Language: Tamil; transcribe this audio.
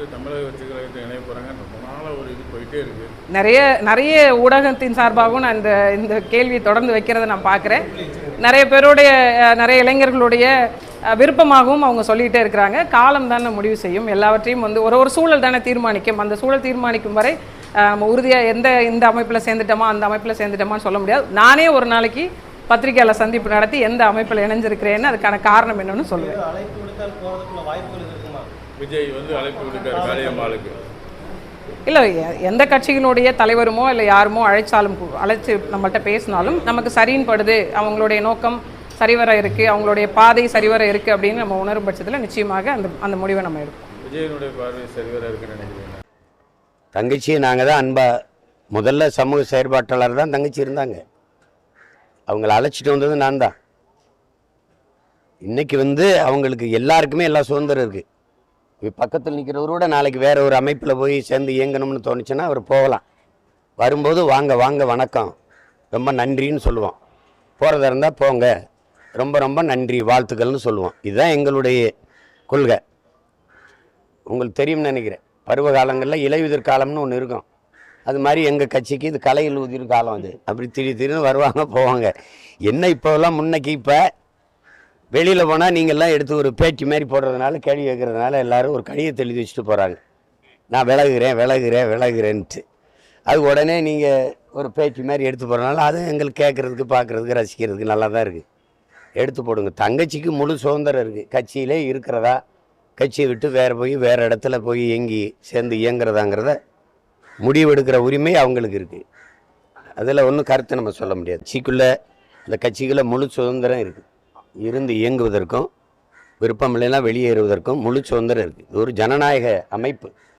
வந்து தமிழக வெற்றி கழகத்தை இணைய போகிறாங்க ரொம்ப நாளாக ஒரு இது போயிட்டே இருக்கு. நிறைய நிறைய ஊடகத்தின் சார்பாகவும் நான் இந்த இந்த கேள்வியை தொடர்ந்து வைக்கிறத நான் பார்க்குறேன். நிறைய பேருடைய நிறைய இளைஞர்களுடைய விருப்பமாகவும் அவங்க சொல்லிகிட்டே இருக்கிறாங்க. காலம் தானே முடிவு செய்யும். எல்லாவற்றையும் வந்து ஒரு ஒரு சூழல் தானே தீர்மானிக்கும். அந்த சூழல் தீர்மானிக்கும் வரை நம்ம உறுதியாக எந்த இந்த அமைப்பில் சேர்ந்துட்டோமா அந்த அமைப்பில் சேர்ந்துட்டோமான்னு சொல்ல முடியாது. நானே ஒரு நாளைக்கு பத்திரிக்கையாளர் சந்திப்பு நடத்தி எந்த அமைப்பில் இணைஞ்சிருக்கிறேன்னு அதுக்கான காரணம் என்னன்னு சொல்லுவேன். விஜய் வந்து அழைப்பு விடுக்கார் காளியம்மாளுக்கு. இல்லை எ- எந்த கட்சியினுடைய தலைவருமோ இல்லை யாருமோ அழைச்சாலும் அழைச்சு நம்மள்ட்ட பேசினாலும் நமக்கு சரின்னு படுது. அவங்களுடைய நோக்கம் சரிவர இருக்குது அவங்களுடைய பாதை சரிவர இருக்குது அப்படின்னு நம்ம உணரும் பட்சத்தில் நிச்சயமாக அந்த அந்த முடிவை நம்ம எடுப்போம். விஜயனுடைய பார்வை சரிவர இருக்குன்னு தங்கச்சியை நாங்கள் தான் அன்பா முதல்ல சமூக செயற்பாட்டாளர் தான் தங்கச்சி இருந்தாங்க. அவங்கள அழைச்சிட்டு வந்தது நான் தான். இன்னைக்கு வந்து அவங்களுக்கு எல்லாருக்குமே எல்லா சுதந்திரம் இருக்குது பக்கத்தில் நிற்கிறவரோட நாளைக்கு வேற ஒரு அமைப்பில் போய் சேர்ந்து இயங்கணும்னு தோணுச்சுன்னா அவர் போகலாம். வரும்போது வாங்க வாங்க வணக்கம். ரொம்ப நன்றின்னு சொல்லுவோம் போகிறதா இருந்தால் போங்க. ரொம்ப ரொம்ப நன்றி வாழ்த்துக்கள்னு சொல்லுவோம் இதுதான் எங்களுடைய கொள்கை. உங்களுக்கு தெரியும்னு நினைக்கிறேன். பருவ காலங்களில் இலையுதிர் காலம்னு ஒன்று இருக்கும். அது மாதிரி எங்கள் கட்சிக்கு இது கலையில் உதிர் காலம் அது. அப்படி திடீர் திடீர்னு வருவாங்க போவாங்க. என்ன இப்போல்லாம் முன்னைக்கு இப்போ வெளியில் போனால் நீங்கள்லாம் எடுத்து ஒரு பேட்டி மாதிரி போடுறதுனால கேள்வி கேட்குறதுனால எல்லோரும் ஒரு கடிதத்தை எழுதி வச்சுட்டு போகிறாங்க நான் விலகுகிறேன் விலகுறேன் விலகுறேன்ட்டு. அது உடனே நீங்கள் ஒரு பேட்டி மாதிரி எடுத்து போகிறதுனால அது எங்களுக்கு கேட்குறதுக்கு பார்க்குறதுக்கு ரசிக்கிறதுக்கு நல்லா தான் இருக்குது எடுத்து போடுங்க. தங்கச்சிக்கு முழு சுதந்திரம் இருக்குது கட்சியிலே இருக்கிறதா? கட்சியை விட்டு வேறு போய் வேறு இடத்துல போய் இயங்கி சேர்ந்து இயங்குறதாங்கிறத முடிவெடுக்கிற உரிமை அவங்களுக்கு இருக்குது அதில் ஒன்றும் கருத்து நம்ம சொல்ல முடியாது. கட்சிக்குள்ளே அந்த கட்சிக்குள்ளே முழு சுதந்திரம் இருக்குது இருந்து இயங்குவதற்கும் விருப்பம் இல்லைன்னா வெளியேறுவதற்கும் முழு சுதந்திரம் இருக்குது இது ஒரு ஜனநாயக அமைப்பு.